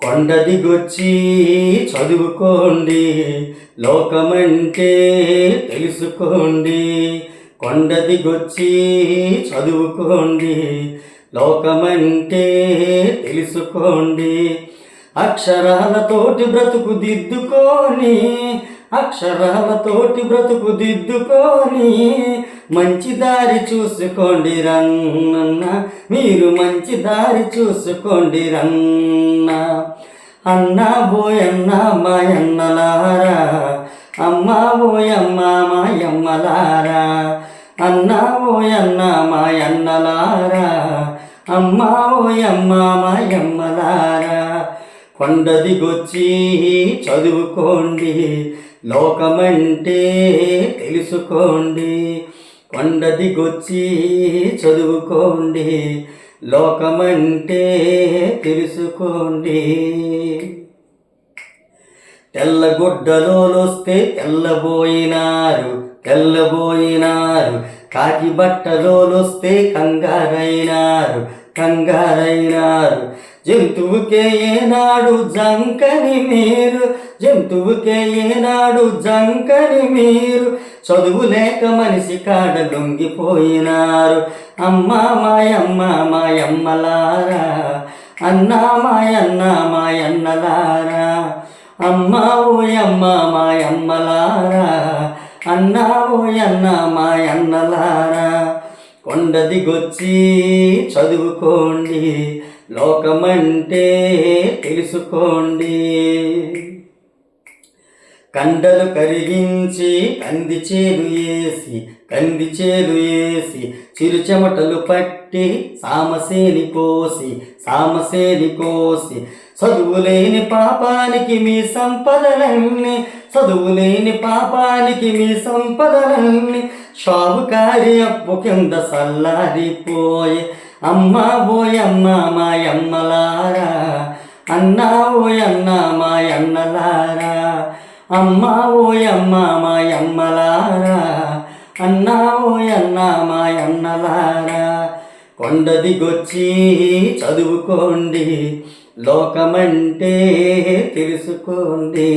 కొండ దిగొచ్చి చదువుకోండి లోకమంటే తెలుసుకోండి. కొండ దిగొచ్చి చదువుకోండి లోకమంటే తెలుసుకోండి. అక్షరాలతోటి బ్రతుకు దిద్దుకొని అక్షరాలతోటి బ్రతుకు దిద్దుకొని మంచి దారి చూసుకోండి రన్న. మీరు మంచి దారి చూసుకోండి రన్న. అన్నా బోయన్న మాయన్నలారా అమ్మా బోయమ్మ మాయమ్మలారా. అన్నా ఓయన్న మాయన్నలారా. అమ్మా ఓయమ్మ మాయమ్మలారా. కొండ దిగొచ్చి చదువుకోండి. లోకమంటే తెలుసుకోండి. కొండది గొచ్చి చదువుకోండి. లోకమంటే తెలుసుకోండి. తెల్లగుడ్డలోస్తే తెల్లబోయినారు తెల్లబోయినారు. కాకి బట్టలోస్తే కంగారైనారు కంగారైనారు. జంతువుకే ఏనాడు జంకని మీరు జంతువుకే ఏనాడు జంకని మీరు. చదువు లేక మనిషి కాడ లొంగిపోయినారు. అమ్మ మాయమ్మ మాయమ్మలారా. అన్నా మాయన్న మాయన్నలారా. అమ్మ ఓయమ్మ మాయమ్మలారా. అన్నా ఓయన్న మాయన్నలారా. కొండ దిగొచ్చి చదువుకోండి. లోకమంటే తెలుసుకోండి. కండలు కరిగించి కంది చేలు వేసి కంది చేలు వేసి చిరు చెమటలు పట్టి సామసేని కోసి సామసేని కోసి. చదువులేని పాపానికి మీ సంపదలన్నీ చదువులేని పాపానికి మీ సంపదలన్నీ. షావుకారి అప్పు కింద సల్లారిపోయే. అమ్మ బోయమ్మ మాయమ్మలారా అన్నా ఓయన్న మాయన్నలారా అమ్మ ఓయమ్మ మాయమ్మలారా అన్నా ఓయన్న మాయన్నలారా కొండ దిగొచ్చి చదువుకోండి లోకమంటే తెలుసుకోండి.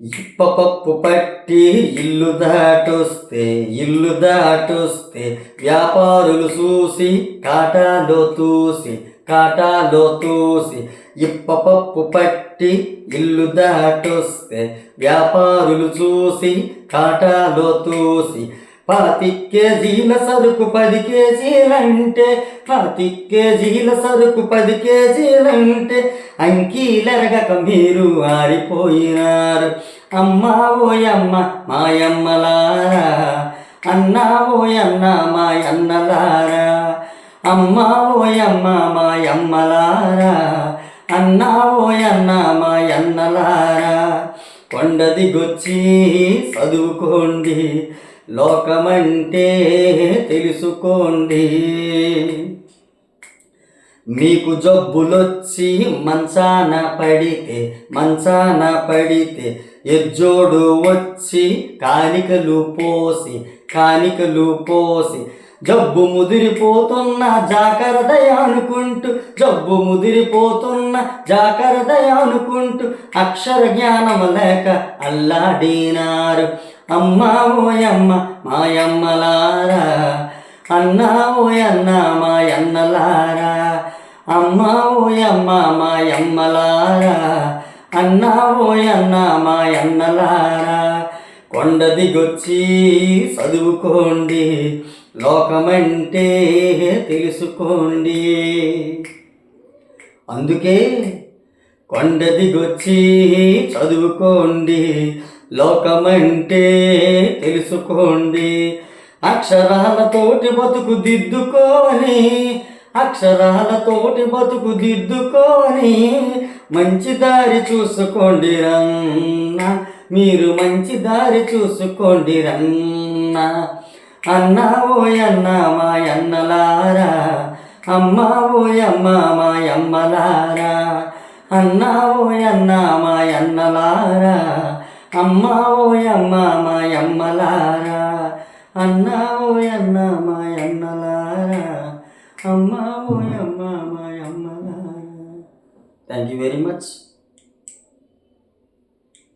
ఇప్పపప్పు పట్టి ఇల్లు దాటొస్తే ఇల్లు దాటొస్తే వ్యాపారులు చూసి కాటాలో తూసి కాటాలో ఇప్ప ఇప్పపప్పు పట్టి ఇల్లు దాటొస్తే వ్యాపారులు చూసి కాటాలో తోసి పాతి కేజీల సరుకు పది కేజీలంటే పాతి కేజీల సరుకు పది కేజీలంటే అంకీలరగక మీరు ఆరిపోయినారు. అమ్మా ఓయమ్మ మాయమ్మలారా అన్నా ఓయన్న మాయన్నలారా అమ్మా ఓయమ్మ మాయమ్మలారా. అన్నా ఓయన్న మాయన్నలారా. కొండది గొచ్చి చదువుకోండి. లోకమంటే తెలుసుకోండి. మీకు జబ్బులొచ్చి మంచాన పడితే మంచాన పడితే ఎజ్జోడు వచ్చి కానికలు పోసి కానికలు పోసి జబ్బు ముదిరిపోతున్న జాగ్రత్త అనుకుంటూ జబ్బు ముదిరిపోతున్న జాగ్రత్త అనుకుంటూ అక్షర జ్ఞానం లేక అల్లాడినారు. అమ్మ ఓయమ్మ మాయమ్మలారా. అన్నా ఓయన్న మాయన్నలారా. అమ్మ ఓయమ్మ మాయమ్మలారా. అన్నా ఓయన్న మాయన్నలారా. కొండ దిగొచ్చి చదువుకోండి. లోకమంటే తెలుసుకోండి. అందుకే కొండ దిగొచ్చి చదువుకోండి. లోకమంటే తెలుసుకోండి. అక్షరాలతోటి బతుకు దిద్దుకోని అక్షరాలతోటి బతుకు దిద్దుకోని మంచి దారి చూసుకోండి రన్నా. మీరు మంచి దారి చూసుకోండి రన్న. అన్న ఓయన్న మాయన్నలారా. అమ్మ ఓయమ్మ మాయమ్మలారా. అన్న ఓయన్న మాయన్నలారా. అమ్మ ఓయమ్మ మాయమ్మలారా. అన్న ఓయన్న మాయన్నలారా. అమ్మా ఓయమ్మ మాయమ్మ థ్యాంక్ యూ వెరీ మచ్